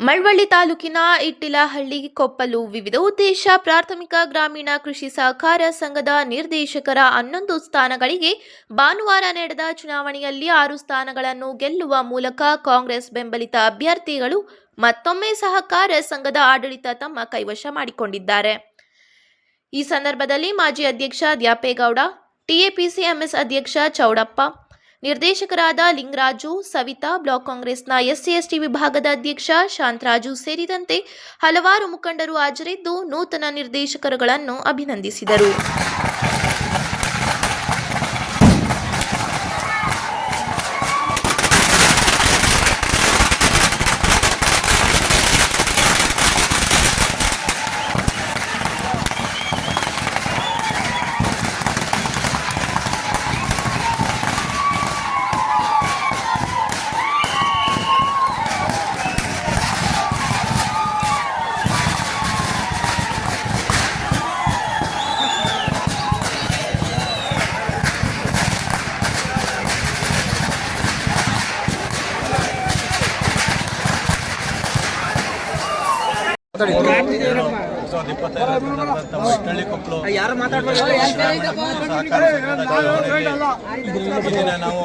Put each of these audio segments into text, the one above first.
ಮಳವಳ್ಳಿ ತಾಲೂಕಿನ ಇಟ್ಟಿಲಹಳ್ಳಿ ಕೊಪ್ಪಲು ವಿವಿಧ ಉದ್ದೇಶ ಪ್ರಾಥಮಿಕ ಗ್ರಾಮೀಣ ಕೃಷಿ ಸಹಕಾರ ಸಂಘದ ನಿರ್ದೇಶಕರ ಹನ್ನೊಂದು ಸ್ಥಾನಗಳಿಗೆ ಭಾನುವಾರ ನಡೆದ ಚುನಾವಣೆಯಲ್ಲಿ ಆರು ಸ್ಥಾನಗಳನ್ನು ಗೆಲ್ಲುವ ಮೂಲಕ ಕಾಂಗ್ರೆಸ್ ಬೆಂಬಲಿತ ಅಭ್ಯರ್ಥಿಗಳು ಮತ್ತೊಮ್ಮೆ ಸಹಕಾರ ಸಂಘದ ಆಡಳಿತ ತಮ್ಮ ಕೈವಶ ಮಾಡಿಕೊಂಡಿದ್ದಾರೆ. ಈ ಸಂದರ್ಭದಲ್ಲಿ ಮಾಜಿ ಅಧ್ಯಕ್ಷ ದ್ಯಾಪೇಗೌಡ, ಟಿಎಪಿಸಿ ಎಂಎಸ್ ಅಧ್ಯಕ್ಷ ಚೌಡಪ್ಪ ನಿರ್ದೇಶಕರಾದ ಲಿಂಗರಾಜು, ಸವಿತಾ, ಬ್ಲಾಕ್ ಕಾಂಗ್ರೆಸ್ನ ಎಸ್ಸಿ ಎಸ್ಟಿ ವಿಭಾಗದ ಅಧ್ಯಕ್ಷ ಶಾಂತರಾಜು ಸೇರಿದಂತೆ ಹಲವಾರು ಮುಖಂಡರು ಹಾಜರಿದ್ದು ನೂತನ ನಿರ್ದೇಶಕರುಗಳನ್ನು ಅಭಿನಂದಿಸಿದರು. ಸಾವಿರದ ಇಪ್ಪತ್ತೈದು ನಡೆದಂಥ ಮಟ್ಟಳ್ಳಿ ಕೊಪ್ಪಲು ದಿನ ನಾವು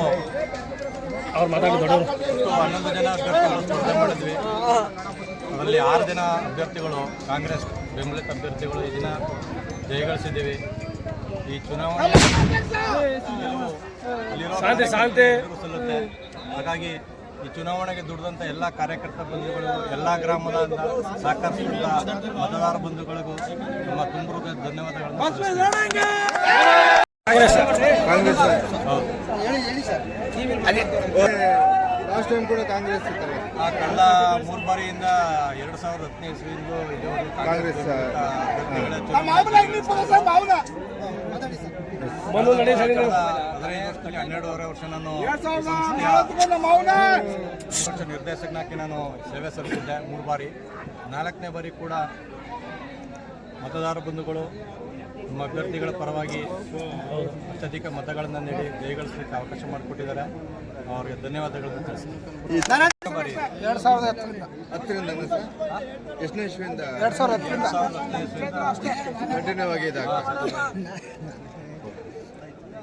ಒಟ್ಟು ಹನ್ನೊಂದು ಜನ ಅಭ್ಯರ್ಥಿಗಳು ಸ್ಪರ್ಧೆ ಮಾಡಿದ್ವಿ. ಅದರಲ್ಲಿ ಆರು ಜನ ಅಭ್ಯರ್ಥಿಗಳು ಕಾಂಗ್ರೆಸ್ ಬೆಂಬಲಿತ ಅಭ್ಯರ್ಥಿಗಳು ಈ ದಿನ ಜಯಗಳಿಸಿದ್ದೀವಿ. ಈ ಚುನಾವಣೆ ಸಲ್ಲುತ್ತೆ. ಹಾಗಾಗಿ ಈ ಚುನಾವಣೆಗೆ ದುಡಿದಂಥ ಎಲ್ಲ ಕಾರ್ಯಕರ್ತ ಬಂಧುಗಳು ಎಲ್ಲ ಗ್ರಾಮದ ಸಾಕಷ್ಟು ಸಂಘದ ಮತದಾರ ಬಂಧುಗಳಿಗೂ ನಮ್ಮ ತುಂಬ ಹೃದಯದ ಧನ್ಯವಾದಗಳನ್ನು ಸಲ್ಲಿಸ್ತೀನಿ. ಕಾಂಗ್ರೆಸ್ ಹೌದು ಲಾಸ್ಟ್ ಟೈಮ್ ಕೂಡ ಕಾಂಗ್ರೆಸ್ ಇತ್ತಲ್ಲ ಆ ಕಳೆದ ಮೂರು ಬಾರಿಯಿಂದ ಎರಡು ಸಾವಿರದ ಹದಿನೈದು ಕಾಂಗ್ರೆಸ್ ಕಾಂಗ್ರೆಸ್, ಅಭ್ಯರ್ಥಿಗಳ ಚುನಾವಣೆ ಕಳೆದ ಹದಿನೈದು ವರ್ಷದಲ್ಲಿ ಹನ್ನೆರಡೂವರೆ ವರ್ಷ ನಾನು ವರ್ಷ ನಿರ್ದೇಶಕನಾಗಿ ನಾನು ಸೇವೆ ಸಲ್ಲಿಸಿದ್ದೆ ಮೂರು ಬಾರಿ. ನಾಲ್ಕನೇ ಬಾರಿ ಕೂಡ ಮತದಾರ ಬಂಧುಗಳು ನಮ್ಮ ಅಭ್ಯರ್ಥಿಗಳ ಪರವಾಗಿ ಅತ್ಯಧಿಕ ಮತಗಳನ್ನು ನೀಡಿ ಜಯಗಳಿಸಲಿಕ್ಕೆ ಅವಕಾಶ ಮಾಡಿಕೊಟ್ಟಿದ್ದಾರೆ. ಅವರಿಗೆ ಧನ್ಯವಾದಗಳನ್ನು ತಿಳಿಸ್ತೀನಿ. ಬಾರಿ ಎರಡ್ ಸಾವಿರದ ಹತ್ತರಿಂದ. ಹತ್ತರಿಂದ ಸರ್? ಎಷ್ಟನೇ ಇಸ್ವಿಯಿಂದ? ಎರಡು ಸಾವಿರದ ಹತ್ತರಿಂದ. ಸಾವಿರದ ಹತ್ತನೇ ಇಸ್ವಿಯಿಂದ. ಕಂಟಿನ್ಯೂ ಆಗಿದೆ